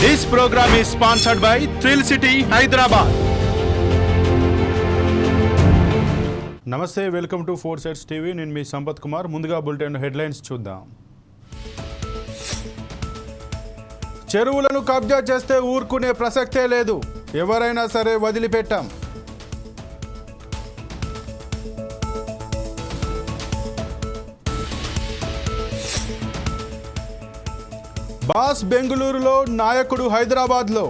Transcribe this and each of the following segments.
This program is sponsored by thrill city Hyderabad నమస్తే welcome to four sides TV. నేను మీ సంపత్ కుమార్. ముందుగా bulletin headlines చూద్దాం. చెరువులను కబ్జా చేస్తే ఊరుకునే ప్రసక్తే లేదు. ఎవరైనా సరే వదిలిపెట్టాం. బాస్ బెంగళూరులో నాయకుడు హైదరాబాద్లో.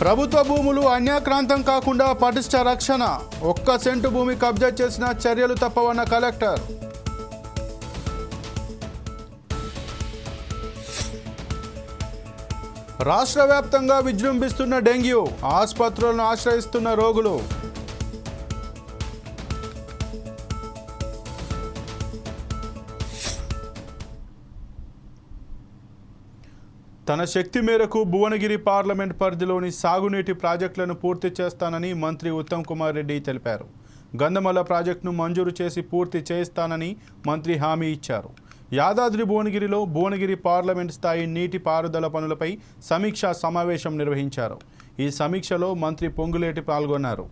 ప్రభుత్వ భూములు అన్యాక్రాంతం కాకుండా పటిష్ట రక్షణ. ఒక్క సెంటు భూమి కబ్జా చేసిన చర్యలు తప్పవన్న కలెక్టర్. రాష్ట్ర వ్యాప్తంగా విజృంభిస్తున్న డెంగ్యూ ఆసుపత్రులను ఆశ్రయిస్తున్న రోగులు. తన శక్తి మేరకు భువనగిరి పార్లమెంట్ పరిధిలోని సాగునీటి ప్రాజెక్టులను పూర్తి చేస్తానని మంత్రి ఉత్తమ్ కుమార్ రెడ్డి తెలిపారు. గంధమల ప్రాజెక్టును మంజూరు చేసి పూర్తి చేయిస్తానని మంత్రి హామీ ఇచ్చారు. యాదాద్రి భువనగిరిలో భువనగిరి పార్లమెంట్ స్థాయి నీటి పారుదల పనులపై సమీక్షా సమావేశం నిర్వహించారు. ఈ సమీక్షలో మంత్రి పొంగులేటి పాల్గొన్నారు.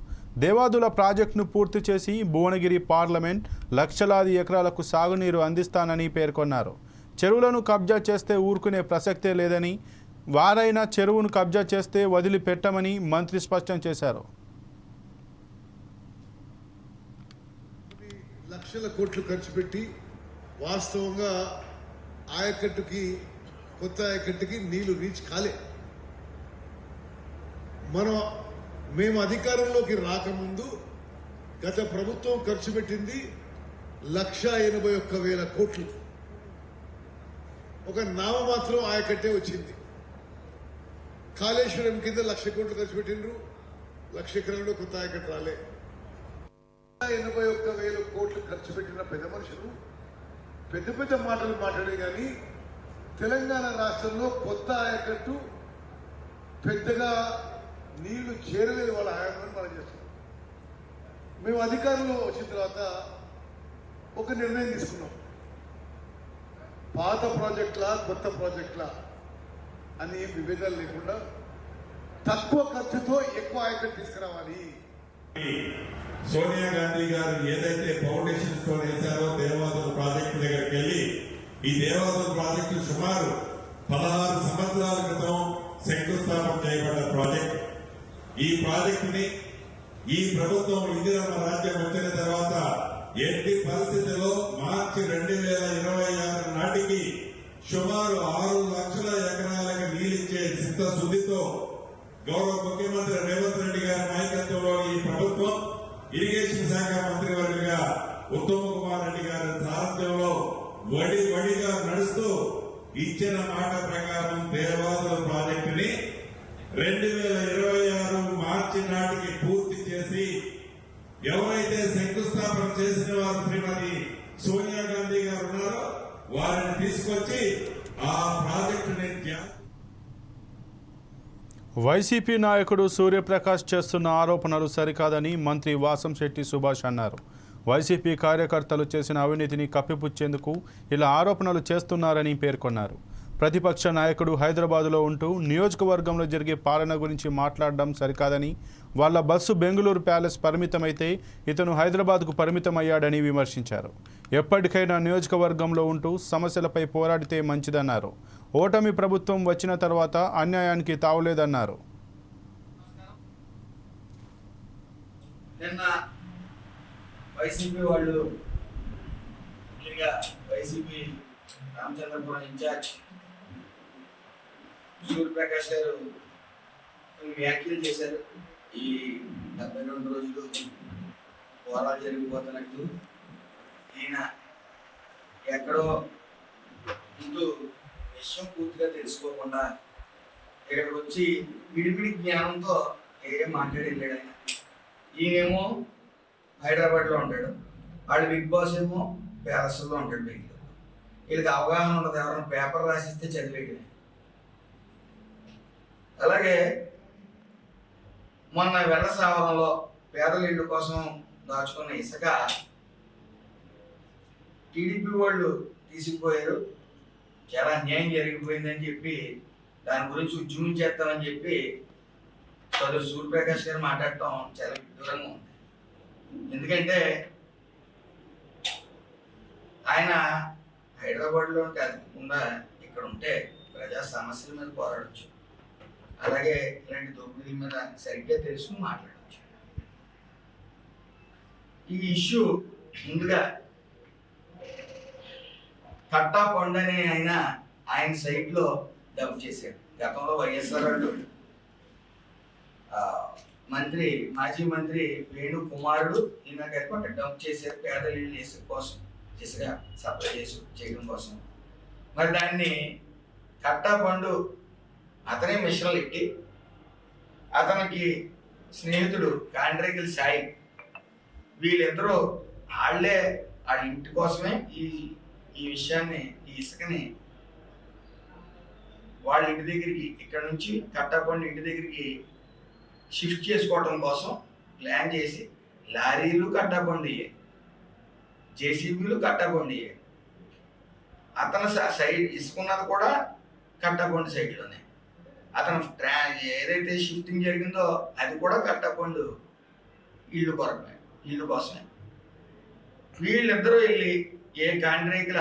దేవాదుల ప్రాజెక్టును పూర్తి చేసి భువనగిరి పార్లమెంట్ లక్షలాది ఎకరాలకు సాగునీరు అందిస్తానని పేర్కొన్నారు. చెరువులను కబ్జా చేస్తే ఊరుకునే ప్రసక్తే లేదని వారైనా చెరువును కబ్జా చేస్తే వదిలిపెట్టమని మంత్రి స్పష్టం చేశారు. లక్షల కోట్లు ఖర్చు పెట్టి వాస్తవంగా ఆయకట్టుకి కొత్త ఆయకట్టుకి నీళ్ళు రీచ్ కాలే. మనం మేము అధికారంలోకి రాకముందు గత ప్రభుత్వం ఖర్చు పెట్టింది లక్ష ఎనభై ఒక్క వేల కోట్లు. ఒక నామమాత్రం ఆయకట్టే వచ్చింది. కాళేశ్వరం కింద లక్ష కోట్లు ఖర్చు పెట్టిండ్రు. లక్ష ఎకరాల్లో కొత్త ఆయకట్టు రాలే. ఎనభై ఒక్క వేల కోట్లు ఖర్చు పెట్టిన పెద్ద మనుషులు పెద్ద పెద్ద మాటలు మాట్లాడే కానీ తెలంగాణ రాష్ట్రంలో కొత్త ఆయకట్టు పెద్దగా నీళ్ళు చేరలేదు వాళ్ళ హయాంలో మనం చేస్తున్నాం. మేము అధికారంలో వచ్చిన తర్వాత ఒక నిర్ణయం తీసుకున్నాం. పాత ప్రాజెక్టులా కొత్త ప్రాజెక్టులా అని ఏం విభేదాలు లేకుండా తక్కువ ఖర్చుతో ఎక్కువ ఆయకట్టు తీసుకురావాలి. సోనియా గాంధీ గారు ఏదైతే ఫౌండేషన్ స్టోన్ వేశారో దేవాదుల ప్రాజెక్టు దగ్గరికి వెళ్ళి ఈ దేవాదుల ప్రాజెక్టు సుమారు పదహారు సంవత్సరాల క్రితం శంకుస్థాపన చేయబడ్డ ప్రాజెక్ట్. ఈ ప్రాజెక్టుని ఈ ప్రభుత్వం ఇందిరమ్మ రాజ్యం వచ్చిన తర్వాత ఎట్టి పరిస్థితిలో మార్చి రెండు వేల ఇరవై ఆరు నాటికి సుమారు ఆరు లక్షల ఎకరాలకు నీళ్ళిచ్చే చిత్తశుద్ధితో గౌరవ ముఖ్యమంత్రి రేవంత్ రెడ్డి గారి నాయకత్వంలో ఈ ప్రభుత్వం ఇరిగేషన్ శాఖ మంత్రి వర్గగా ఉత్తమ్ కుమార్ రెడ్డి గారి సారథ్యంలో వడి వడిగా నడుస్తూ ఇచ్చిన మాట ప్రకారం దేవాదుల ప్రాజెక్టుని రెండు వేల ఇరవై ఆరు మార్చి నాటికి పూర్తి చేసి ఎవరైతే శంకుస్థాపన చేసిన వారు శ్రీమతి సోనియా గాంధీ గారు ఉన్నారో వారిని తీసుకొచ్చి ఆ ప్రాజెక్టుని త్యాగం వైసీపీ నాయకుడు సూర్యప్రకాష్ చేస్తున్న ఆరోపణలు సరికాదని మంత్రి వాసంశెట్టి సుభాష్ అన్నారు. వైసీపీ కార్యకర్తలు చేసిన అవినీతిని కప్పిపుచ్చేందుకు ఇలా ఆరోపణలు చేస్తున్నారని పేర్కొన్నారు. ప్రతిపక్ష నాయకుడు హైదరాబాదులో ఉంటూ నియోజకవర్గంలో జరిగే పాలన గురించి మాట్లాడడం సరికాదని వాళ్ళ బస్సు బెంగళూరు ప్యాలెస్ పరిమితమైతే ఇతను హైదరాబాద్కు పరిమితమయ్యాడని విమర్శించారు. ఎప్పటికైనా నియోజకవర్గంలో ఉంటూ సమస్యలపై పోరాడితే మంచిదన్నారు. ఓటమి ప్రభుత్వం వచ్చిన తర్వాత అన్యాయానికి తావులేదన్నారు. నిన్న వైసీపీ వాళ్ళు ముఖ్యంగా వైసీపీ రామచంద్రపురం ఇన్ఛార్జ్ సూర్యప్రకాష్ గారు కొన్ని వ్యాఖ్యలు చేశారు. ఈ డెబ్బై రెండు రోజులు పోరాలు జరిగిపోతున్నట్టు. ఈయన ఎక్కడో ముందు విషయం పూర్తిగా తెలుసుకోకుండా ఇక్కడికి వచ్చి విడిపిడి జ్ఞానంతో ఏం మాట్లాడి వెళ్ళాడు ఆయన. ఈయనేమో హైదరాబాద్లో ఉంటాడు. వాడు బిగ్ బాస్ ఏమో ప్యాలెస్లో ఉంటాడు బెంగళూరు వీళ్ళకి అవగాహన ఉండదు. ఎవరైనా పేపర్ రాసిస్తే చదివేయడమే అలాగే మొన్న వెల్ల సావరంలో పేదల ఇళ్ళ కోసం దాచుకున్న ఇసుక టీడీపీ వాళ్ళు తీసుకుపోయారు చాలా అన్యాయం జరిగిపోయిందని చెప్పి దాని గురించి ఉద్యమం చేస్తామని చెప్పి చదువు సూర్యప్రకాష్ గారు మాట్లాడటం చాలా విడ్డూరంగా ఉంది. ఎందుకంటే ఆయన హైదరాబాద్లో కాకుండా ఇక్కడ ఉంటే ప్రజా సమస్యల మీద పోరాడచ్చు. అలాగే ఇలాంటి దోపిడీల మీద సరిగ్గా తెలుసుకుని మాట్లాడవచ్చు. ఈ ఇష్యూ ముందుగా కట్టా కొండని ఆయన ఆయన సైట్లో డబ్ చేశారు గతంలో వైఎస్ఆర్ వాళ్ళు మంత్రి మాజీ మంత్రి వేణు కుమారుడు ఈయన కలిపి డంప్ చేశారు. పేదలు ఇల్లు కోసం ఇసుక సప్లై చేసి చేయడం కోసం. మరి దాన్ని కట్టా పండు అతనే మిషన్లు ఎట్టి అతనికి స్నేహితుడు కాండ్రేగిల్ సాయి వీళ్ళిద్దరూ వాళ్ళే వాళ్ళ ఇంటి కోసమే ఈ ఈ విషయాన్ని ఈ ఇసుకని వాళ్ళ ఇంటి దగ్గరికి ఇక్కడ నుంచి కట్టపండి ఇంటి దగ్గరికి షిఫ్ట్ చేసుకోవడం కోసం ప్లాన్ చేసి లారీలు కట్టబండి జేసీబీలు కట్టబండి అతను సైడ్ ఇసుకున్నది కూడా కట్టబండి సైడ్లోనే. అతను ట్రా ఏదైతే షిఫ్టింగ్ జరిగిందో అది కూడా కట్టకుండా ఇల్లు కొరమే ఇల్లు కోసమే. వీళ్ళిద్దరూ వెళ్ళి ఏ కాంట్రాక్టుల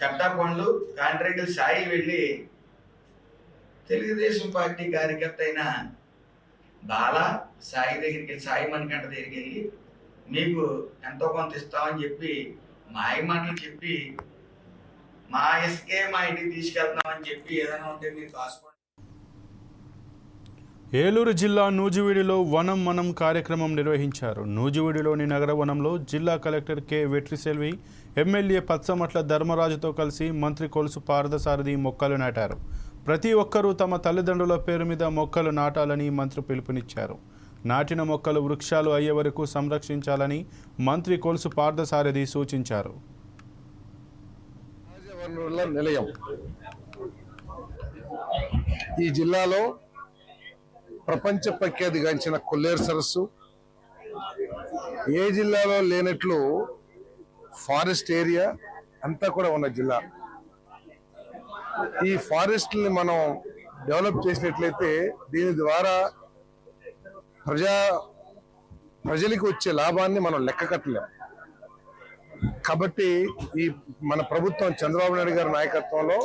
కట్టపండు కాంట్రాక్టుల సాయి వెళ్ళి తెలుగుదేశం పార్టీ కార్యకర్త అయిన బాల సాయి దగ్గరికి వెళ్ళి సాయి మణికంఠ దగ్గరికి వెళ్ళి మీకు ఎంతో కొంత ఇస్తామని చెప్పి మాయ మాటలు చెప్పి మా ఎస్కే మా ఇంటికి తీసుకెళ్తున్నామని చెప్పి ఏదైనా ఉంటే మీరు కాసుకోండి. ఏలూరు జిల్లా నూజివీడిలో వనం మనం కార్యక్రమం నిర్వహించారు. నూజివీడిలోని నగర వనంలో జిల్లా collector K. Vetriselvi MLA Pachamatla ధర్మరాజుతో కలిసి మంత్రి కొలుసు పారదసారథి మొక్కలు నాటారు. ప్రతి ఒక్కరూ తమ తల్లిదండ్రుల పేరు మీద మొక్కలు నాటాలని మంత్రి పిలుపునిచ్చారు. నాటిన మొక్కలు వృక్షాలు అయ్యే వరకు సంరక్షించాలని మంత్రి కొలుసు పార్థసారథి సూచించారు. వనరుల నిలయం. ఈ జిల్లాలో ప్రపంచ ప్రఖ్యాతిగాంచిన కొల్లేరు సరస్సు. ఏ జిల్లాలో లేనట్లు ఫారెస్ట్ ఏరియా అంతా కూడా ఉన్న జిల్లా. ఈ ఫారెస్ట్ని మనం డెవలప్ చేసినట్లయితే దీని ద్వారా ప్రజా ప్రజలకు వచ్చే లాభాన్ని మనం లెక్క కట్టలేము కాబట్టి ఈ మన ప్రభుత్వం చంద్రబాబు నాయుడు గారి నాయకత్వంలో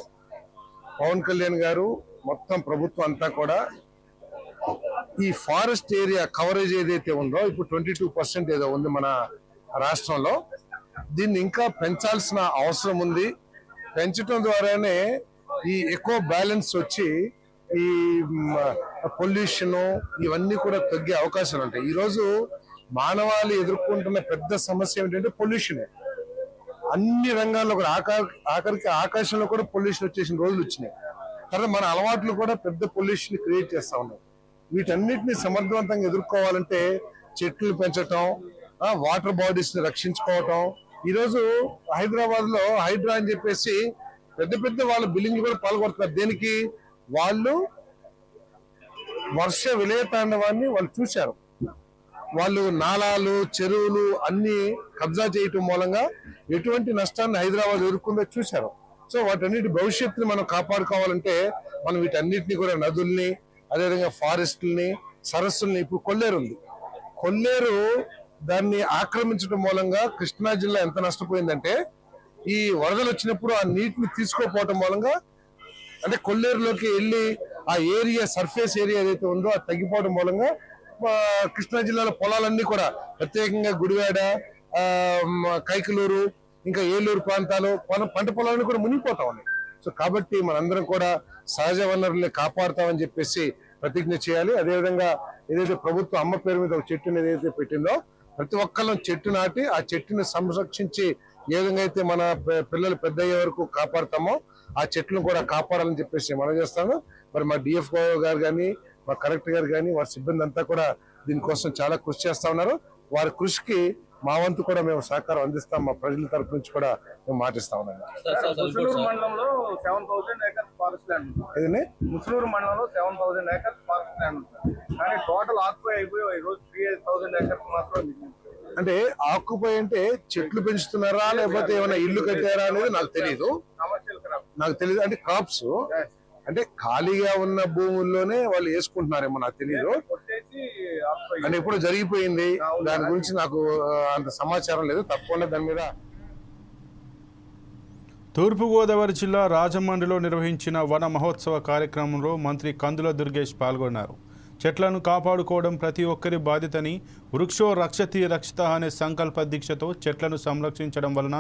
పవన్ కళ్యాణ్ గారు మొత్తం ప్రభుత్వం అంతా కూడా ఈ ఫారెస్ట్ ఏరియా కవరేజ్ ఏదైతే ఉందో ఇప్పుడు ట్వంటీ టూ పర్సెంట్ ఏదో ఉంది మన రాష్ట్రంలో దీన్ని ఇంకా పెంచాల్సిన అవసరం ఉంది. పెంచడం ద్వారానే ఈ ఎక్కువ బ్యాలెన్స్ వచ్చి ఈ పొల్యూషన్ ఇవన్నీ కూడా తగ్గే అవకాశాలు ఉంటాయి. ఈరోజు మానవాళి ఎదుర్కొంటున్న పెద్ద సమస్య ఏంటంటే పొల్యూషన్. అన్ని రంగాల్లో కూడా ఆఖరికి ఆకాశంలో కూడా పొల్యూషన్ వచ్చేసిన రోజులు వచ్చినాయి. తర్వాత మన అలవాట్లు కూడా పెద్ద పొల్యూషన్ క్రియేట్ చేస్తా ఉన్నాయి. వీటన్నిటిని సమర్థవంతంగా ఎదుర్కోవాలంటే చెట్లు పెంచటం వాటర్ బాడీస్ని రక్షించుకోవటం. ఈరోజు హైదరాబాద్లో హైడ్రా అని చెప్పేసి పెద్ద పెద్ద వాళ్ళ బిల్డింగ్ కూడా పాల్గొడుతున్నారు దేనికి? వాళ్ళు వర్ష విలయ తాండవాన్ని వాళ్ళు చూశారు. వాళ్ళు నాలాలు చెరువులు అన్ని కబ్జా చేయటం మూలంగా ఎటువంటి నష్టాన్ని హైదరాబాద్ ఎదుర్కొందో చూశారు. సో వాటన్నిటి భవిష్యత్తుని మనం కాపాడుకోవాలంటే మనం వీటన్నిటిని కూడా నదుల్ని అదేవిధంగా ఫారెస్ట్లని సరస్సుల్ని ఇప్పుడు కొల్లేరు ఉంది. కొల్లేరు దాన్ని ఆక్రమించడం మూలంగా కృష్ణా జిల్లా ఎంత నష్టపోయిందంటే ఈ వరదలు వచ్చినప్పుడు ఆ నీటిని తీసుకోపోవటం మూలంగా అంటే కొల్లేరులోకి వెళ్ళి ఆ ఏరియా సర్ఫేస్ ఏరియా ఏదైతే ఉందో అది తగ్గిపోవడం మూలంగా కృష్ణా జిల్లాలో పొలాలన్నీ కూడా ప్రత్యేకంగా గుడివాడ కైకలూరు ఇంకా ఏలూరు ప్రాంతాలు పంట పొలాలన్నీ కూడా మునిగిపోతా ఉన్నాయి. సో కాబట్టి మనందరం కూడా సహజ వనరుల్ని కాపాడుతామని చెప్పేసి ప్రతిజ్ఞ చేయాలి. అదేవిధంగా ఏదైతే ప్రభుత్వం అమ్మ పేరు మీద ఒక చెట్టును ఏదైతే పెట్టిందో ప్రతి ఒక్కళ్ళం చెట్టు నాటి ఆ చెట్టుని సంరక్షించి ఏ విధంగా అయితే మన పిల్లలు పెద్ద అయ్యే వరకు కాపాడతామో ఆ చెట్లను కూడా కాపాడాలని చెప్పేసి మనం చేస్తాను. మరి మా డిఎఫ్ గారు కానీ మా కలెక్టర్ గారు కానీ వారి సిబ్బంది అంతా కూడా దీనికోసం చాలా కృషి చేస్తా ఉన్నారు. వారి కృషికి మా వంతు కూడా మేము సహకారం అందిస్తాం. మా ప్రజల తరపు నుంచి కూడా మేము మాటిస్తా ఉన్నాం. ముసునూరు మండలంలో seven thousand acres forest land కానీ టోటల్ ఆక్యుపై అయిపోయి ఈ రోజు త్రీ థౌసండ్ ఏకర్స్ మాత్రం మిగిలింది. అంటే ఆకుపై అంటే చెట్లు పెంచుతున్నారా లేకపోతే ఏమైనా ఇల్లు కట్టారా అనేది నాకు తెలియదు నాకు తెలియదు అంటే క్రాప్స్ అంటే ఖాళీగా ఉన్న భూముల్లోనే వాళ్ళు వేసుకుంటున్నారేమో నాకు తెలియదు అంటే ఎప్పుడు జరిగిపోయింది. దాని గురించి నాకు అంత సమాచారం లేదు. తప్పకుండా దాని మీద తూర్పుగోదావరి జిల్లా రాజమండ్రిలో నిర్వహించిన వన మహోత్సవ కార్యక్రమంలో మంత్రి కందుల దుర్గేష్ పాల్గొన్నారు. చెట్లను కాపాడుకోవడం ప్రతి ఒక్కరి బాధ్యతని వృక్షో రక్షతి రక్షిత అనే సంకల్ప దీక్షతో చెట్లను సంరక్షించడం వలన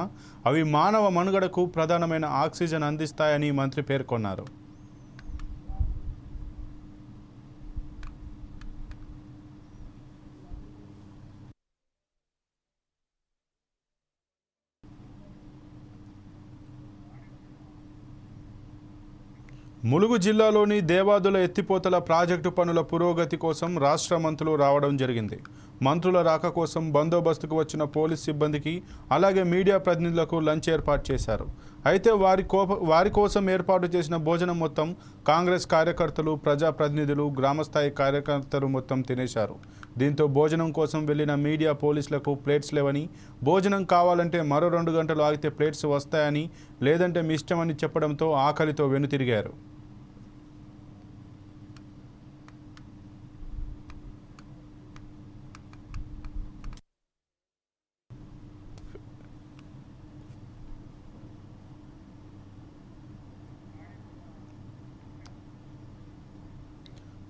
అవి మానవ మనుగడకు ప్రధానమైన ఆక్సిజన్ అందిస్తాయని మంత్రి పేర్కొన్నారు. ములుగు జిల్లాలోని దేవాదుల ఎత్తిపోతల ప్రాజెక్టు పనుల పురోగతి కోసం రాష్ట్ర మంత్రులు రావడం జరిగింది. మంత్రుల రాక కోసం బందోబస్తుకు వచ్చిన పోలీస్ సిబ్బందికి అలాగే మీడియా ప్రతినిధులకు లంచ్ ఏర్పాటు చేశారు. అయితే వారి కోప వారి కోసం ఏర్పాటు చేసిన భోజనం మొత్తం కాంగ్రెస్ కార్యకర్తలు ప్రజాప్రతినిధులు గ్రామస్థాయి కార్యకర్తలు మొత్తం తినేశారు. దీంతో భోజనం కోసం వెళ్ళిన మీడియా పోలీసులకు ప్లేట్స్ లేవని భోజనం కావాలంటే మరో రెండు గంటలు ఆగితే ప్లేట్స్ వస్తాయని లేదంటే మీ ఇష్టమని చెప్పడంతో ఆకలితో వెనుతిరిగారు.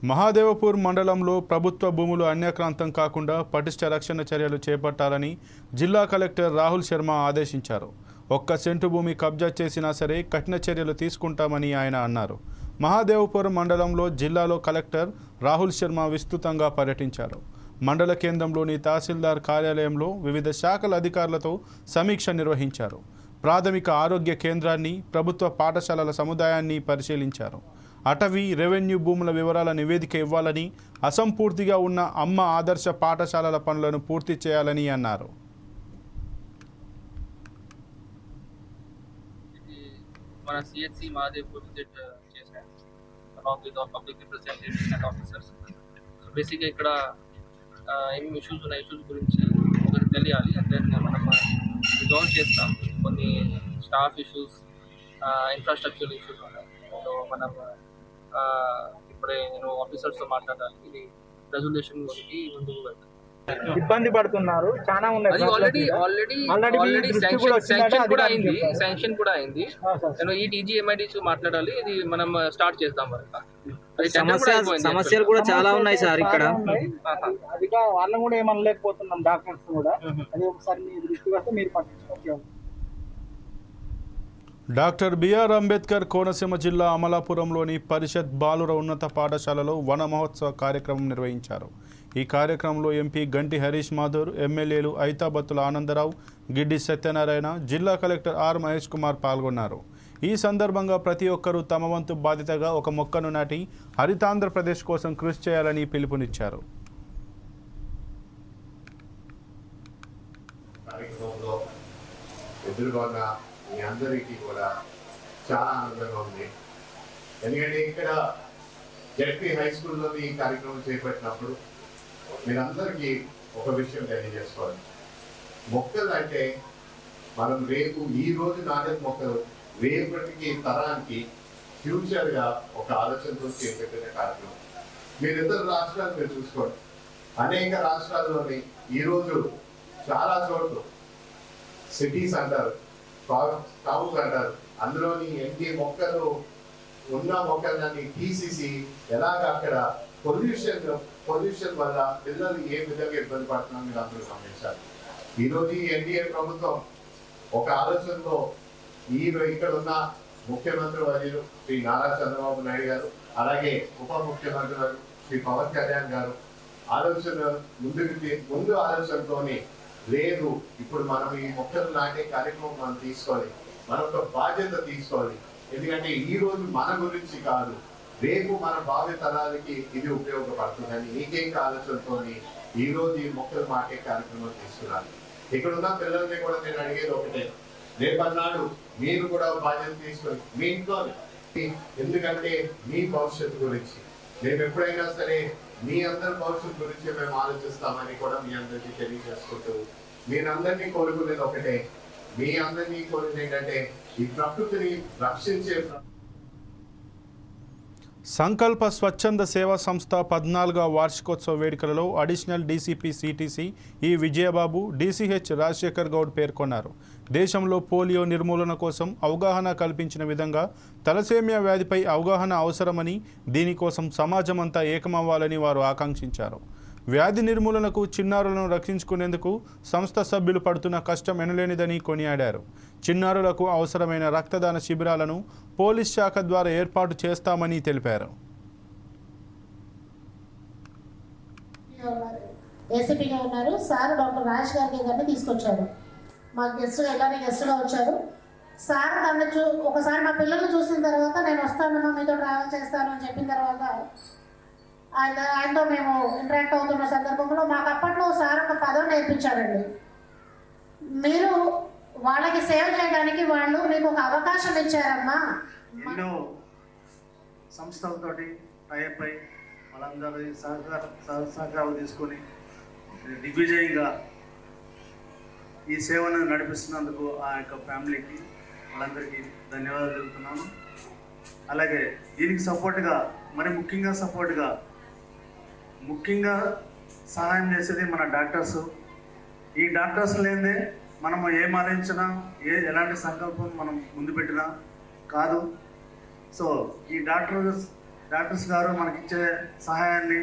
మహాదేవపూర్ మండలంలో ప్రభుత్వ భూములు అన్యాక్రాంతం కాకుండా పటిష్ట రక్షణ చర్యలు చేపట్టాలని జిల్లా కలెక్టర్ రాహుల్ శర్మ ఆదేశించారు. ఒక్క సెంటు భూమి కబ్జా చేసినా సరే కఠిన చర్యలు తీసుకుంటామని ఆయన అన్నారు. మహాదేవపురం మండలంలో జిల్లాలో కలెక్టర్ రాహుల్ శర్మ విస్తృతంగా పర్యటించారు. మండల కేంద్రంలోని తహసీల్దార్ కార్యాలయంలో వివిధ శాఖల అధికారులతో సమీక్ష నిర్వహించారు. ప్రాథమిక ఆరోగ్య కేంద్రాన్ని ప్రభుత్వ పాఠశాలల సముదాయాన్ని పరిశీలించారు. అటవీ రెవెన్యూ భూముల వివరాల నివేదిక ఇవ్వాలని అసంపూర్తిగా ఉన్న అమ్మ ఆదర్శ పాఠశాలల పనులను పూర్తి చేయాలని అన్నారు. మన సిహెచ్సి మహాదేవ్పూర్ విజిట్ చేశాను along with public representatives and officers so బేసిక్గా ఇక్కడ ఆ, ఏమేమి ఇష్యూస్ ఉన్నాయి ఇష్యూస్ గురించి ఒకరికి తెలియాలి. అండ్ దెన్ మనం రిజాల్వ్ చేస్తాం కొన్ని స్టాఫ్ ఇష్యూస్ ఇన్ఫ్రాస్ట్రక్చర్ ఇష్యూస్ ఉన్నాయి సో మనం ఇప్పుడే నేను ఆఫీసర్స్తో మాట్లాడాలి ఇది రెజల్యూషన్ గురించి ముందుకు వెళ్తాం. ఇబ్బంది పడుతున్నారు. చాలా ఉన్నాయి ఆల్రెడీ ఆల్రెడీ ఆల్రెడీ శాంక్షన్ కూడా అయింది. శాంక్షన్ కూడా అయింది. నేను ఈ టీజీ ఎంఐడీస్ మాట్లాడాలి ఇది మనం స్టార్ట్ చేద్దాం వర్క్. సమస్యలు కూడా చాలా ఉన్నాయి సార్ ఇక్కడ. అది వాళ్ళని కూడా ఏమనలేకపోతున్నాం డాక్టర్స్ కూడా. అది ఒకసారి మీ దృష్టికి వస్తే మీరు పట్టించుకోవాలి డాక్టర్ బిఆర్ అంబేద్కర్ కోనసీమ జిల్లా అమలాపురంలోని పరిషత్ బాలుర ఉన్నత పాఠశాలలో వన మహోత్సవ కార్యక్రమం నిర్వహించారు. ఈ కార్యక్రమంలో ఎంపీ గంటి హరీష్ మాధూర్ ఎమ్మెల్యేలు ఐతాబత్తుల ఆనందరావు గిడ్డి సత్యనారాయణ జిల్లా కలెక్టర్ ఆర్ మహేష్ కుమార్ పాల్గొన్నారు. ఈ సందర్భంగా ప్రతి ఒక్కరూ తమ వంతు బాధ్యతగా ఒక మొక్కను నాటి హరితాంధ్రప్రదేశ్ కోసం కృషి చేయాలని పిలుపునిచ్చారు. ఎదురుగా మీ అందరికీ కూడా చాలా ఆనందంగా ఉంది. ఎందుకంటే ఇక్కడ జడ్పీ హై స్కూల్లో ఈ కార్యక్రమం చేపట్టినప్పుడు మీరందరికీ ఒక విషయం తెలియజేసుకోవాలి. మొక్కలు అంటే మనం రేపు ఈ రోజు నాటిన మొక్కలు రేపటికి తరానికి ఫ్యూచర్గా ఒక ఆలోచనతో చేపట్టిన కార్యక్రమం. మీరు ఇద్దరు రాష్ట్రాలు మీరు చూసుకోండి. అనేక రాష్ట్రాల్లోని ఈ రోజు చాలా చోట్ల సిటీస్ అంటారు. టౌన్స్ అంటారు. అందులోని ఎన్ని మొక్కలు ఉన్న మొక్కలని తీసేసి ఎలాగ అక్కడ పొల్యూషన్ పొల్యూషన్ వల్ల పిల్లలు ఏ విధంగా ఇబ్బంది పడుతున్నారో మీరు అందరూ గమనించాలి. ఈ రోజు ఈ ఎన్డీఏ ప్రభుత్వం ఒక ఆలోచనలో ఈ ఇక్కడ ఉన్న ముఖ్యమంత్రి వర్యులు శ్రీ నారా చంద్రబాబు నాయుడు గారు అలాగే ఉప ముఖ్యమంత్రి వర్యులు శ్రీ పవన్ కళ్యాణ్ గారు ఆలోచన ముందుకు ముందు ఆలోచనతోనే లేదు ఇప్పుడు మనం ఈ మొక్కలు నాటే కార్యక్రమం మనం తీసుకోవాలి. మన ఒక బాధ్యత తీసుకోవాలి. ఎందుకంటే ఈ రోజు మన గురించి కాదు రేపు మన భావ్య తరాలకి ఇది ఉపయోగపడుతుందని నీకేం ఆలోచనతోని ఈ రోజు ఈ మొక్కలు మాటే కార్యక్రమం తీసుకున్నారు ఇక్కడ ఉన్న పిల్లల్ని కూడా నేను అడిగేది ఒకటే రేపన్నాడు మీరు కూడా బాధ్యత తీసుకొని మీ ఇంట్లో ఎందుకంటే మీ భవిష్యత్తు గురించి. మేము ఎప్పుడైనా సరే మీ అందరి భవిష్యత్ గురించి మేము ఆలోచిస్తామని కూడా మీ అందరికీ తెలియజేసుకుంటూ మీరందరినీ కోరుకునేది ఒకటే. మీ అందరినీ కోరుకునేది ఏంటంటే ఈ ప్రకృతిని రక్షించే సంకల్ప స్వచ్ఛంద సేవా సంస్థ పద్నాలుగవ వార్షికోత్సవ వేడుకలలో అడిషనల్ డీసీపీ సిటీసీ ఈ విజయబాబు డీసీహెచ్ రాజశేఖర్ గౌడ్ పేర్కొన్నారు. దేశంలో పోలియో నిర్మూలన కోసం అవగాహన కల్పించిన విధంగా తలసేమియా వ్యాధిపై అవగాహన అవసరమని దీనికోసం సమాజమంతా ఏకమవ్వాలని వారు ఆకాంక్షించారు. వ్యాధి నిర్మూలనకు చిన్నారులను రక్షించుకునేందుకు సంస్థ సభ్యులు పడుతున్న కష్టం ఎనలేనిదని కొనియాడారు. చిన్నారులకు అవసరమైన రక్తదాన శిబిరాలను పోలీస్ శాఖ ద్వారా ఏర్పాటు చేస్తామని తెలిపారు. ఏసీపీగా ఉన్నారు. సార్ డాక్టర్ రాజ్ గారిని తీసుకొచ్చారు. మా గెస్ట్ ఎలానే గెస్ట్గా వచ్చారు. సార్ తను చూ ఒకసారి మా పిల్లల్ని చూసిన తర్వాత నేను వస్తానమ్మా మీతో ట్రావెల్ చేస్తాను అని చెప్పిన తర్వాత ఆయన ఆయనతో మేము ఇంటరాక్ట్ అవుతున్న సందర్భంలో మాకు అప్పట్లో సార్ ఒక పదం నేర్పించారండి. మీరు వాళ్ళకి సేవ చేయడానికి వాళ్ళు మీకు ఒక అవకాశం ఇచ్చారమ్మా. ఎన్నో సంస్థలతోటి టైప్ అయి వాళ్ళందరి సహ- సహకారాలు తీసుకొని దిగ్విజయంగా ఈ సేవను నడిపిస్తున్నందుకు ఆ యొక్క ఫ్యామిలీకి వాళ్ళందరికీ ధన్యవాదాలు తెలుపుతున్నాను. అలాగే దీనికి సపోర్ట్గా మరి ముఖ్యంగా సపోర్ట్గా ముఖ్యంగా సహాయం చేసేది మన డాక్టర్స్. ఈ డాక్టర్స్ లేదే మనం ఏం ఆలోచించినా ఏ ఎలాంటి సంకల్పం మనం ముందు పెట్టినా కాదు. సో ఈ డాక్టర్స్ డాక్టర్స్ గారు మనకిచ్చే సహాయాన్ని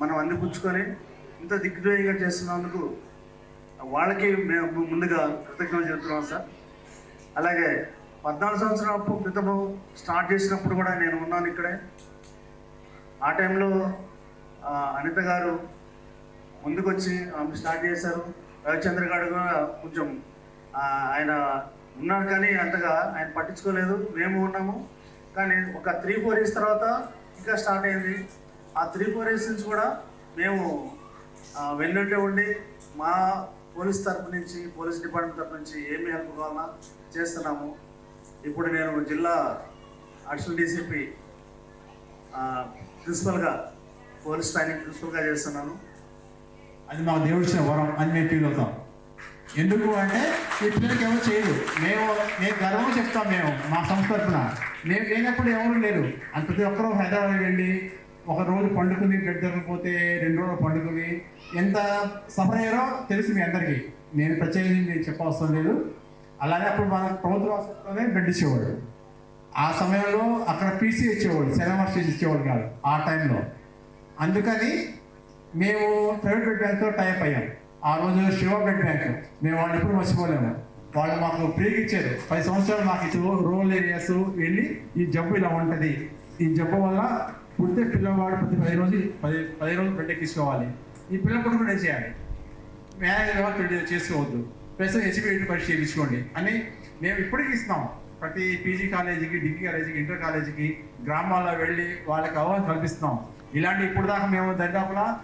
మనం అందిపుచ్చుకొని ఇంత దిగ్విజయంగా చేస్తున్నందుకు వాళ్ళకి మేము ముందుగా కృతజ్ఞతలు చెబుతున్నాం సార్. అలాగే పద్నాలుగు సంవత్సరాల క్రితము స్టార్ట్ చేసినప్పుడు కూడా నేను ఉన్నాను ఇక్కడే. ఆ టైంలో అనిత గారు ముందుకొచ్చి ఆమె స్టార్ట్ చేశారు. రవిచంద్ర గారు కూడా కొంచెం ఆయన ఉన్నారు కానీ అంతగా ఆయన పట్టించుకోలేదు. మేము ఉన్నాము. కానీ ఒక త్రీ ఫోర్ ఇయర్స్ తర్వాత ఇంకా స్టార్ట్ అయింది. ఆ త్రీ ఫోర్ ఇయర్స్ నుంచి కూడా మేము వెళ్ళుంటే వెన్నంటే ఉండి మా పోలీస్ తరపు నుంచి పోలీస్ డిపార్ట్మెంట్ తరపు నుంచి ఏమి హెల్ప్ కావాలన్నా చేస్తున్నాము. ఇప్పుడు నేను జిల్లా అడిషనల్ డీసీపీ ప్రిన్సిపల్గా పోలీస్ ట్రైనింగ్ ప్రిన్సిపల్గా చేస్తున్నాను. అది మాకు దేవుడిచ్చిన వరం అని మేము ఫీల్ అవుతాం. ఎందుకు అంటే ఈ పిల్లలకి ఎవరు చేయరు. మేము నేను గర్వం చెప్తాం మేము మా సంస్థ తరఫున నేను లేనప్పుడు ఎవరు లేరు. అంత ప్రతి ఒక్కరూ హైదరాబాద్ వెళ్ళి ఒక రోజు పండుకుని బ్లడ్ జరగకపోతే రెండు రోజులు పండుకుని ఎంత సఫర్ అయ్యారో తెలుసు మీ అందరికీ. నేను ప్రత్యేకించి నేను చెప్పవసరం లేదు. అలాగే అప్పుడు మన ప్రభుత్వ హాస్పిటల్లోనే బెడ్ ఇచ్చేవాడు ఆ సమయంలో అక్కడ పీసీ ఇచ్చేవాడు సెలమర్ స్టేజ్ ఇచ్చేవాడు కాదు ఆ టైంలో. అందుకని మేము ప్రైవేట్ బెడ్ బ్యాంక్తో టైప్ అయ్యాం. ఆ రోజు శివ బెడ్ బ్యాంక్ మేము వాళ్ళని ఎప్పుడు మర్చిపోలేము. వాళ్ళు మాకు ఫ్రీగా ఇచ్చారు. పది సంవత్సరాలు మాకు ఇచ్చారు. రూరల్ ఏరియాస్ వెళ్ళి ఈ జబ్బు ఇలా ఉంటుంది. ఈ జబ్బు వల్ల పుడితే పిల్లవాడు ప్రతి పది రోజులు పది పది రోజులు బెడ్ తీసుకోవాలి ఈ పిల్లలు కూడా కూడా చేయాలి? మేనేజర్ వాళ్ళు చేసుకోవద్దు. ప్రస్తుతం హెచ్పి పరీక్ష చేయించుకోండి. అని మేము ఇప్పటికీ ఇస్తాం ప్రతి పీజీ కాలేజీకి డిగ్రీ కాలేజీకి ఇంటర్ కాలేజీకి గ్రామాల్లో వెళ్ళి వాళ్ళకి అవగాహన కల్పిస్తున్నాం. ఇలాంటి ఇప్పుడు దాకా మేము దాదాపులా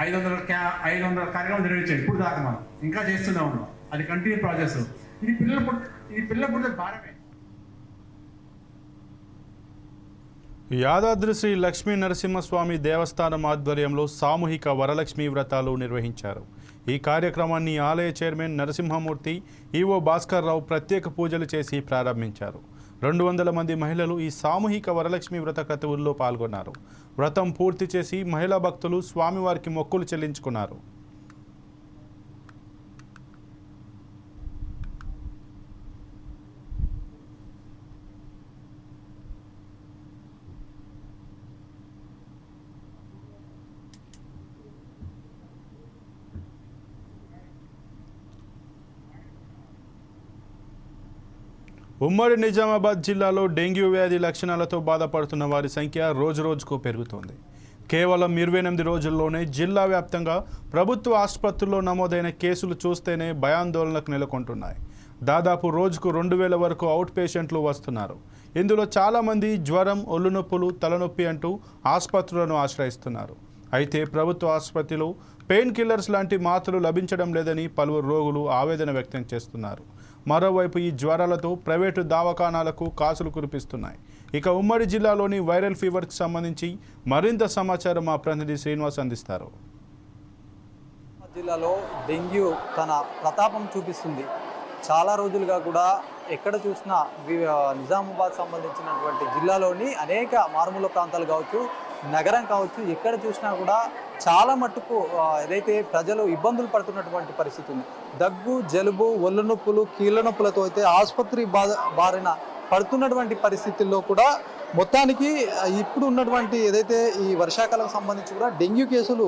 ఐదు వందల క్యా ఐదు వందల కార్యక్రమాలు నిర్వహించాం. ఇప్పుడు దాకా మనం ఇంకా చేస్తూనే ఉన్నాం. అది కంటిన్యూ ప్రాసెస్ ఇది పిల్లలు ఇది పిల్లలు పుట్టిన భారమే. యాదాద్రి శ్రీ లక్ష్మీ నరసింహస్వామి దేవస్థానం ఆధ్వర్యంలో సామూహిక వరలక్ష్మి వ్రతాలు నిర్వహించారు. ఈ కార్యక్రమాన్ని ఆలయ చైర్మన్ నరసింహమూర్తి ఈవో భాస్కర్ రావు ప్రత్యేక పూజలు చేసి ప్రారంభించారు. రెండు వందల మంది మహిళలు ఈ సామూహిక వరలక్ష్మి వ్రత క్రతువుల్లో పాల్గొన్నారు. వ్రతం పూర్తి చేసి మహిళా భక్తులు స్వామివారికి మొక్కులు చెల్లించుకున్నారు. ఉమ్మడి నిజామాబాద్ జిల్లాలో డెంగ్యూ వ్యాధి లక్షణాలతో బాధపడుతున్న వారి సంఖ్య రోజురోజుకు పెరుగుతోంది. కేవలం ఇరవై ఎనిమిది రోజుల్లోనే జిల్లా వ్యాప్తంగా ప్రభుత్వ ఆసుపత్రుల్లో నమోదైన కేసులు చూస్తేనే భయాందోళనకు నెలకొంటున్నాయి. దాదాపు రోజుకు రెండు వేల వరకు అవుట్ పేషెంట్లు వస్తున్నారు. ఇందులో చాలామంది జ్వరం ఒళ్ళు నొప్పులు తలనొప్పి అంటూ ఆసుపత్రులను ఆశ్రయిస్తున్నారు. అయితే ప్రభుత్వ ఆసుపత్రిలో పెయిన్ కిల్లర్స్ లాంటి మాత్రలు లభించడం లేదని పలువురు రోగులు ఆవేదన వ్యక్తం చేస్తున్నారు. మరోవైపు ఈ జ్వరాలతో ప్రైవేటు దవాఖానాలకు కాసులు కురిపిస్తున్నాయి. ఇక ఉమ్మడి జిల్లాలోని వైరల్ ఫీవర్కి సంబంధించి మరింత సమాచారం మా ప్రతినిధి శ్రీనివాస్ అందిస్తారు. జిల్లాలో డెంగ్యూ తన ప్రతాపం చూపిస్తుంది. చాలా రోజులుగా కూడా ఎక్కడ చూసినా నిజామాబాద్ సంబంధించినటువంటి జిల్లాలోని అనేక మారుమూల ప్రాంతాలు కావచ్చు నగరం కావచ్చు ఎక్కడ చూసినా కూడా చాలా మట్టుకు ఏదైతే ప్రజలు ఇబ్బందులు పడుతున్నటువంటి పరిస్థితి ఉంది. దగ్గు జలుబు ఒళ్ళు నొప్పులు కీళ్ళ నొప్పులతో అయితే ఆసుపత్రి బా బారిన పడుతున్నటువంటి పరిస్థితుల్లో కూడా మొత్తానికి ఇప్పుడు ఉన్నటువంటి ఏదైతే ఈ వర్షాకాలం సంబంధించి కూడా డెంగ్యూ కేసులు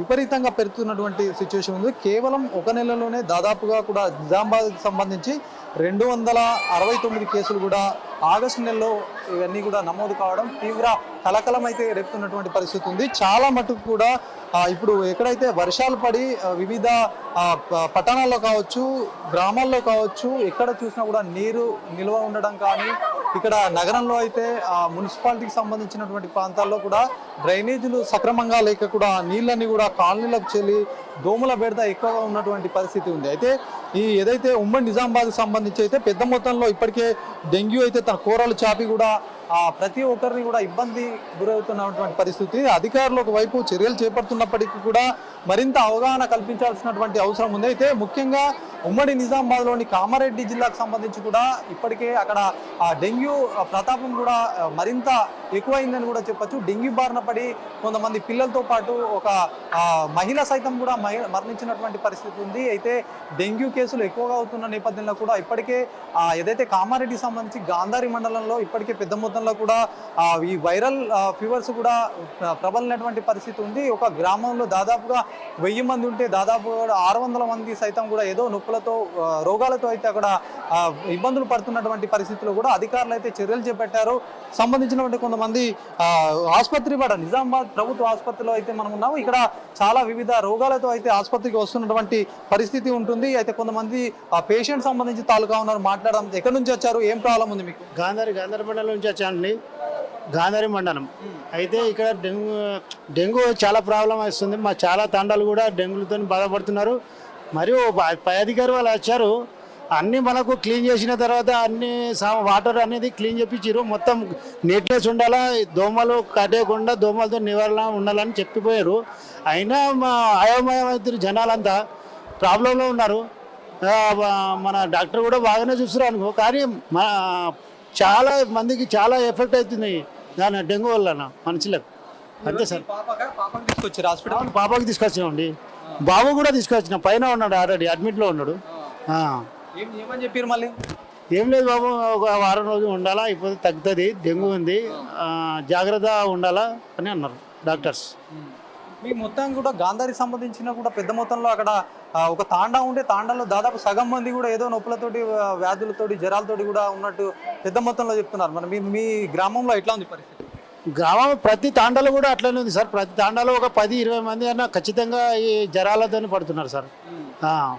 విపరీతంగా పెరుగుతున్నటువంటి సిచ్యువేషన్ ఉంది. కేవలం ఒక నెలలోనే దాదాపుగా కూడా నిజామాబాద్ సంబంధించి రెండు వందల అరవై తొమ్మిది కేసులు కూడా ఆగస్టు నెలలో ఇవన్నీ కూడా నమోదు కావడం తీవ్ర కలకలం అయితే రేపుతున్నటువంటి పరిస్థితి ఉంది. చాలా మటుకు కూడా ఇప్పుడు ఎక్కడైతే వర్షాలు పడి వివిధ ప- పట్టణాల్లో కావచ్చు గ్రామాల్లో కావచ్చు ఎక్కడ చూసినా కూడా నీరు నిల్వ ఉండడం కానీ ఇక్కడ నగరంలో అయితే ఆ మున్సిపాలిటీకి సంబంధించినటువంటి ప్రాంతాల్లో కూడా డ్రైనేజీలు సక్రమంగా లేక కూడా నీళ్ళని కూడా కాలనీలకు చెల్లి దోమల బెడద ఎక్కువగా ఉన్నటువంటి పరిస్థితి ఉంది. అయితే ఈ ఏదైతే ఉమ్మడి నిజామాబాద్ సంబంధించి అయితే పెద్ద మొత్తంలో ఇప్పటికే డెంగ్యూ అయితే తన కూరలు చాపి కూడా ప్రతి ఒక్కరిని కూడా ఇబ్బంది గురవుతున్నటువంటి పరిస్థితి. అధికారులు ఒకవైపు చర్యలు చేపడుతున్నప్పటికీ కూడా మరింత అవగాహన కల్పించాల్సినటువంటి అవసరం ఉంది. అయితే ముఖ్యంగా ఉమ్మడి నిజామాబాద్లోని కామారెడ్డి జిల్లాకు సంబంధించి కూడా ఇప్పటికే అక్కడ ఆ డెంగ్యూ ప్రతాపం కూడా మరింత ఎక్కువైందని కూడా చెప్పొచ్చు. డెంగ్యూ బారిన పడి కొంతమంది పిల్లలతో పాటు ఒక మహిళ సైతం కూడా మహి- మరణించినటువంటి పరిస్థితి ఉంది. అయితే డెంగ్యూ కేసులు ఎక్కువగా అవుతున్న నేపథ్యంలో కూడా ఇప్పటికే ఏదైతే కామారెడ్డికి సంబంధించి గాంధారి మండలంలో ఇప్పటికే పెద్ద ప్రాంతంలో కూడా ఈ వైరల్ ఫీవర్స్ కూడా ప్రబలినటువంటి పరిస్థితి ఉంది. ఒక గ్రామంలో దాదాపుగా వెయ్యి మంది ఉంటే దాదాపు ఆరు వందల మంది సైతం కూడా ఏదో నొప్పులతో రోగాలతో అయితే అక్కడ ఇబ్బందులు పడుతున్నటువంటి పరిస్థితిలో కూడా అధికారులు అయితే చర్యలు చేపట్టారు. సంబంధించినటువంటి కొంతమంది ఆ, ఆసుపత్రి పడ నిజామాబాద్ ప్రభుత్వ ఆసుపత్రిలో అయితే మనం ఉన్నాము. ఇక్కడ చాలా వివిధ రోగాలతో అయితే ఆసుపత్రికి వస్తున్నటువంటి పరిస్థితి ఉంటుంది. అయితే కొంతమంది పేషెంట్ సంబంధించి తాలూకా ఉన్నారు. మాట్లాడడం ఎక్కడి నుంచి వచ్చారు? ఏం ప్రాబ్లం ఉంది మీకు? గాంధారి గాంధారి మండలం నుంచి వచ్చారు. వచ్చానండి గాంధారి మండలం. అయితే ఇక్కడ డెంగ్యూ డెంగ్యూ చాలా ప్రాబ్లం వస్తుంది. మా చాలా తండాలు కూడా డెంగ్యూతో బాధపడుతున్నారు. మరియు పై- అధికారి వాళ్ళు వచ్చారు. అన్నీ మనకు క్లీన్ చేసిన తర్వాత అన్ని సా- వాటర్ అనేది క్లీన్ చేపించారు మొత్తం నీట్నెస్ ఉండాలా దోమలు కట్టేయకుండా దోమలతో నివారణ ఉండాలని చెప్పిపోయారు. అయినా మా అయోమయమైతున్న జనాలంతా ప్రాబ్లంలో ఉన్నారు. మన డాక్టర్ కూడా బాగానే చూస్తున్నారు అనుకో. కానీ మా చాలా మందికి చాలా ఎఫెక్ట్ అవుతుంది దాని డెంగ్యూ వలన మనుషులకు. అంతే సార్. తీసుకొచ్చారు హాస్పిటల్ పాపకి తీసుకొచ్చినామండి. బాబు కూడా తీసుకొచ్చిన. పైన ఉన్నాడు ఆల్రెడీ అడ్మిట్లో ఉన్నాడు. ఏమని చెప్పారు మళ్ళీ? ఏం లేదు బాబు ఒక వారం రోజులు ఉండాలా ఇప్పుడు తగ్గుతుంది డెంగ్యూ ఉంది. జాగ్రత్త ఉండాలా అని అన్నారు డాక్టర్స్. మీకు మొత్తం కూడా గాంధారికి సంబంధించిన కూడా పెద్ద మొత్తంలో అక్కడ ఒక తాండా ఉంటే తాండాలో దాదాపు సగం మంది కూడా ఏదో నొప్పులతోటి వ్యాధులతోటి జ్వరాలతోటి కూడా ఉన్నట్టు పెద్ద మొత్తంలో చెప్తున్నారు. మరి మీ మీ గ్రామంలో ఎట్లా ఉంది పరిస్థితి? గ్రామం ప్రతి తాండాలో కూడా అట్లనే ఉంది సార్. ప్రతి తాండాలో ఒక పది ఇరవై మంది అన్న ఖచ్చితంగా ఈ జ్వరాలతో పడుతున్నారు సార్. ఆ.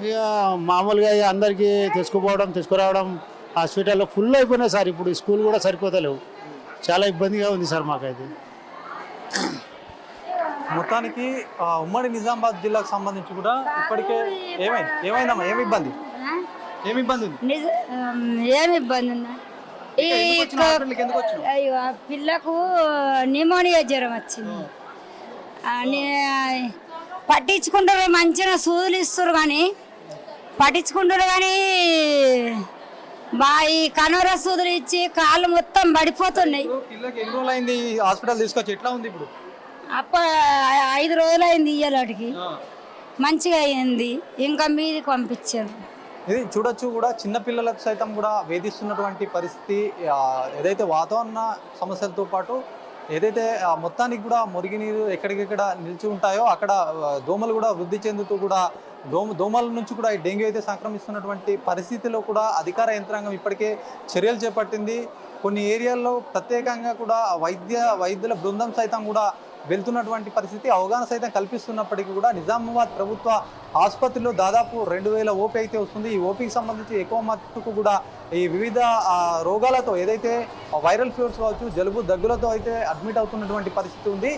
ఇక మామూలుగా అందరికీ తీసుకుపోవడం తీసుకురావడం హాస్పిటల్లో ఫుల్ అయిపోయినాయి సార్. ఇప్పుడు స్కూల్ కూడా సరిపోతలేవు. చాలా ఇబ్బందిగా ఉంది సార్ మాకైతే. మొత్తానికి ఉమ్మడి నిజామాబాద్ జిల్లాకు సంబంధించి కూడా ఇప్పటికే ఏమైంది? ఏమైందమ్మా? ఏమి ఇబ్బంది? ఏమి ఇబ్బంది ఉంది? ఏమి ఇబ్బంది ఉందా? ఈ? అయ్యో ఆ పిల్లకు నిమోనియా జ్వరం వచ్చింది. పట్టించుకుంటారు మంచిగా సూదులు ఇస్తారు కానీ పట్టించుకుంటారు కానీ బా ఈ కనోర సూదులు ఇచ్చి కాళ్ళు మొత్తం పడిపోతున్నాయి. హాస్పిటల్ తీసుకొచ్చి ఎట్లా ఉంది ఇప్పుడు? అప్ప ఐదు రోజులు అయింది ఇయ్యలాడికి మంచిగా అయింది. ఇంకా మీదికి పంపించారు. ఇది చూడొచ్చు కూడా చిన్న పిల్లలకు సైతం కూడా వేధిస్తున్నటువంటి పరిస్థితి ఏదైతే వాతావరణ సమస్యలతో పాటు ఏదైతే మొత్తానికి కూడా మురిగినీరు ఎక్కడికెక్కడ నిలిచి ఉంటాయో అక్కడ దోమలు కూడా వృద్ధి చెందుతూ కూడా దోమ దోమల నుంచి కూడా ఈ డెంగ్యూ అయితే సంక్రమిస్తున్నటువంటి పరిస్థితిలో కూడా అధికార యంత్రాంగం ఇప్పటికే చర్యలు చేపట్టింది. కొన్ని ఏరియాల్లో ప్రత్యేకంగా కూడా వైద్య వైద్యుల బృందం సైతం కూడా వెళ్తున్నటువంటి పరిస్థితి అవగాహన సైతం కల్పిస్తున్నప్పటికీ కూడా నిజామాబాద్ ప్రభుత్వ ఆసుపత్రిలో దాదాపు రెండు వేల ఓపీ అయితే వస్తుంది. ఈ ఓపీకి సంబంధించి ఎక్కువ మట్టుకు కూడా ఈ వివిధ రోగాలతో ఏదైతే వైరల్ ఫీవర్స్ కావచ్చు జలుబు దగ్గులతో అయితే అడ్మిట్ అవుతున్నటువంటి పరిస్థితి ఉంది.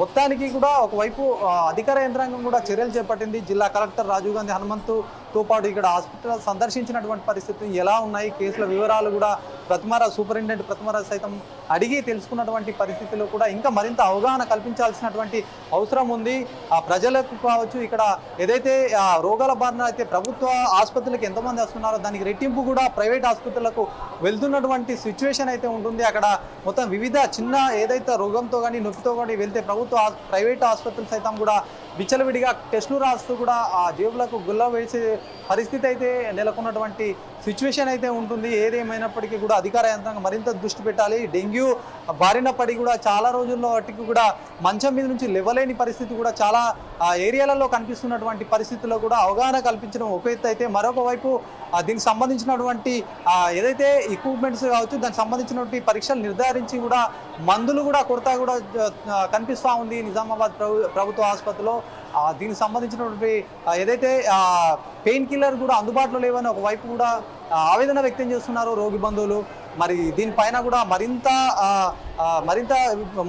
మొత్తానికి కూడా ఒకవైపు అధికార యంత్రాంగం కూడా చర్యలు చేపట్టింది జిల్లా కలెక్టర్ రాజీవ్ గాంధీ హనుమంతు. తో పాటు ఇక్కడ హాస్పిటల్ సందర్శించినటువంటి పరిస్థితులు ఎలా ఉన్నాయి? కేసుల వివరాలు కూడా ప్రతిమారాజ్ సూపరింటెండెంట్ ప్రతిమారాజ్ సైతం అడిగి తెలుసుకున్నటువంటి పరిస్థితుల్లో కూడా ఇంకా మరింత అవగాహన కల్పించాల్సినటువంటి అవసరం ఉంది. ఆ ప్రజలకు కావచ్చు ఇక్కడ ఏదైతే ఆ రోగాల బారిన అయితే ప్రభుత్వ ఆసుపత్రులకు ఎంతమంది వస్తున్నారో దానికి రెట్టింపు కూడా ప్రైవేట్ ఆసుపత్రులకు వెళ్తున్నటువంటి సిచ్యువేషన్ అయితే ఉంటుంది. అక్కడ మొత్తం వివిధ చిన్న ఏదైతే రోగంతో కానీ నొప్పితో కానీ వెళ్తే ప్రభుత్వ ఆస్- ప్రైవేట్ ఆసుపత్రులు సైతం కూడా విచ్చలవిడిగా టెస్టులు రాస్తూ కూడా ఆ జేబులకు గుల్ల వేసే పరిస్థితి అయితే నెలకొన్నటువంటి సిచ్యువేషన్ అయితే ఉంటుంది. ఏదేమైనప్పటికీ కూడా అధికార యంత్రాంగం మరింత దృష్టి పెట్టాలి. డెంగ్యూ బారిన పడి కూడా చాలా రోజుల్లో వాటికి కూడా మంచం మీద నుంచి లేవలేని పరిస్థితి కూడా చాలా ఏరియాలలో కనిపిస్తున్నటువంటి పరిస్థితుల్లో కూడా అవగాహన కల్పించడం ఒక ఎత్తు అయితే మరొక వైపు దీనికి సంబంధించినటువంటి ఏదైతే ఎక్విప్మెంట్స్ కావచ్చు దానికి సంబంధించినటువంటి పరీక్షలు నిర్ధారించి కూడా మందులు కూడా కొరత కూడా కనిపిస్తూ ఉంది నిజామాబాద్ ప్రభుత్వ ఆసుపత్రిలో. దీనికి సంబంధించినటువంటి ఏదైతే పెయిన్ కిల్లర్ కూడా అందుబాటులో లేవని ఒకవైపు కూడా ఆవేదన వ్యక్తం చేస్తున్నారు రోగి బంధువులు. మరి దీనిపైన కూడా మరింత మరింత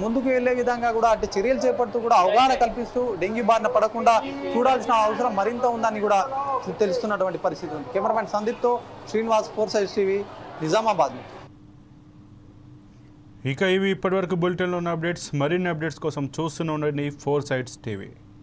ముందుకు వెళ్ళే విధంగా కూడా అంటే చర్యలు చేపడుతూ కూడా అవగాహన కల్పిస్తూ డెంగ్యూ బారిన పడకుండా చూడాల్సిన అవసరం మరింత ఉందని కూడా తెలుస్తున్నటువంటి పరిస్థితి ఉంది. కెమెరామెన్ సందీప్తో శ్రీనివాస్ ఫోర్ సైజ్ టీవీ నిజామాబాద్. ఇక ఇవి ఇప్పటివరకు బులెటిన్లో ఉన్న అప్డేట్స్ మరిన్ని అప్డేట్స్ కోసం చూస్తూనే ఉండండి ఫోర్ సైడ్స్ టీవీ.